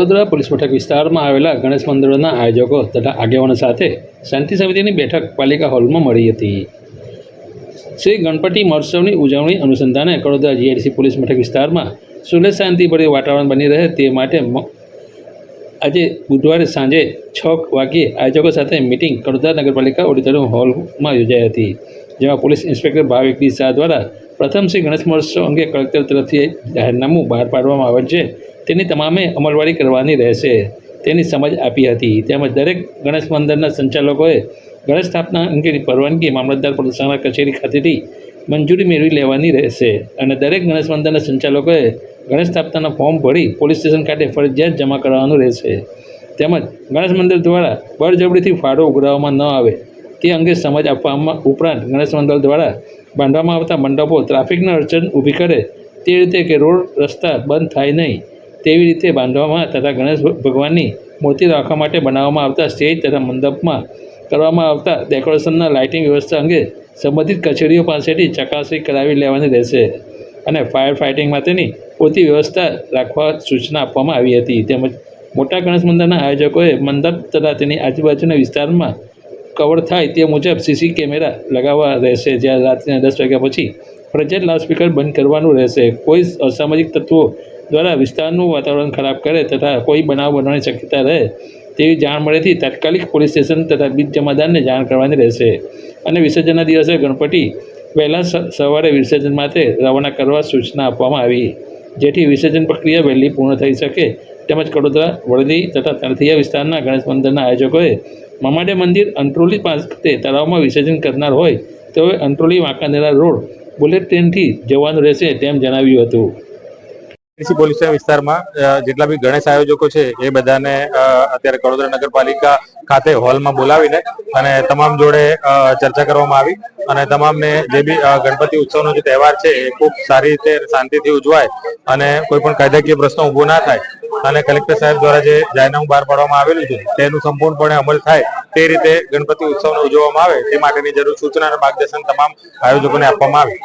Vadodara police મથક વિસ્તારમાં આવેલા ગણેશ મંદિરોના આયોજકો તથા આગેવાનો સાથે શાંતિ સમિતિની બેઠક પાલિકા હોલમાં મળી હતી. શ્રી ગણપતિ મહોત્સવની ઉજવણી અનુસંધાને કડોદરા જીઆઈડીસી પોલીસ મથક વિસ્તારમાં સુલેહ શાંતિભર્યું વાતાવરણ બની રહે તે માટે આજે બુધવારે સાંજે છ વાગ્યે આયોજકો સાથે મિટિંગ કડોદરા નગરપાલિકા ઓડિટોરિયમ હોલમાં યોજાઈ હતી. જેમાં પોલીસ ઇન્સ્પેક્ટર ભાવિક શાહ દ્વારા પ્રથમ શ્રી ગણેશ મહોત્સવ અંગે કલેક્ટર તરફથી જાહેરનામું બહાર પાડવામાં આવેલ છે. તેની તમામે અમલવારી કરવાની રહેશે. તેની સમજ આપી હતી. તેમજ દરેક ગણેશ મંદિરના સંચાલકોએ ગણેશ સ્થાપના અંગેની પરવાનગી મામલતદાર પ્રદૂષણ કચેરી ખાતેથી મંજૂરી મેળવી લેવાની રહેશે. અને દરેક ગણેશ મંદિરના સંચાલકોએ ગણેશ સ્થાપનાના ફોર્મ ભરી પોલીસ સ્ટેશન ખાતે ફરજિયાત જમા કરાવવાનું રહેશે. તેમજ ગણેશ મંદિર દ્વારા બળજબરીથી ફાળો ઉઘરાવવામાં ન આવે. તે અંગે સમજ આપવામાં ઉપરાંત ગણેશ મંડળ દ્વારા બાંધવામાં આવતા મંડપો ટ્રાફિકની અડચણ ઊભી કરે તે રીતે કે રોડ, રસ્તા બંધ થાય નહીં તેવી રીતે બાંધવામાં તથા ગણેશ ભગવાનની મૂર્તિ રાખવા માટે બનાવવામાં આવતા સ્ટેજ તથા મંડપમાં કરવામાં આવતા ડેકોરેશનના લાઇટિંગ વ્યવસ્થા અંગે સંબંધિત કચેરીઓ પાસેથી ચકાસણી કરાવી લેવાની રહેશે અને ફાયર ફાઇટિંગ માટેની પૂરતી વ્યવસ્થા રાખવા સૂચના આપવામાં આવી હતી. તેમજ મોટા ગણેશ મંદિરના આયોજકોએ મંડપ તથા તેની આજુબાજુના વિસ્તારમાં કવર થાય તે મુજબ સીસી કેમેરા લગાવવા રહેશે. જ્યારે રાત્રિના દસ વાગ્યા પછી ફરજિયાત લાઉડસ્પીકર બંધ કરવાનું રહેશે. કોઈ અસામાજિક તત્વો દ્વારા વિસ્તારનું વાતાવરણ ખરાબ કરે તથા કોઈ બનાવ બનવાની શક્યતા રહે તેવી જાણ મળેથી તાત્કાલિક પોલીસ સ્ટેશન તથા બીજ જમાદારને જાણ કરવાની રહેશે. અને વિસર્જનના દિવસે ગણપતિ વહેલા સવારે વિસર્જન માટે રવાના કરવા સૂચના આપવામાં આવી. જેથી વિસર્જન પ્રક્રિયા વહેલી પૂર્ણ થઈ શકે. તેમજ કડોદરા વડદી તથા તળથિયા વિસ્તારના ગણેશ મંદિરના આયોજકોએ મામાડે મંદિર અંત્રોલી પાસે તળાવમાં વિસર્જન કરનાર હોય તેઓએ અંત્રોલી વાંકાનેરા રોડ બુલેટ ટ્રેનથી જવાનું રહેશે તેમ જણાવ્યું હતું. પોલીસ વિસ્તારમાં જેટલા બી ગણેશ આયોજકો છે, એ બધાને અત્યારે કડોદરા નગરપાલિકા ખાતે હોલમાં બોલાવીને અને તમામ જોડે ચર્ચા કરવામાં આવી અને તમામને જે બી ગણપતિ ઉત્સવનો જે તહેવાર છે, એ ખૂબ સારી રીતે શાંતિથી ઉજવાય અને કોઈ પણ કાયદાકીય પ્રશ્નો ઊભો ના થાય અને કલેક્ટર સાહેબ દ્વારા જે જાહેરનામું બહાર પાડવામાં આવેલું છે, તેનું સંપૂર્ણપણે અમલ થાય તે રીતે ગણપતિ ઉત્સવને ઉજવવામાં આવે તે માટેની જરૂર સૂચના અને માર્ગદર્શન તમામ આયોજકોને આપવામાં આવી.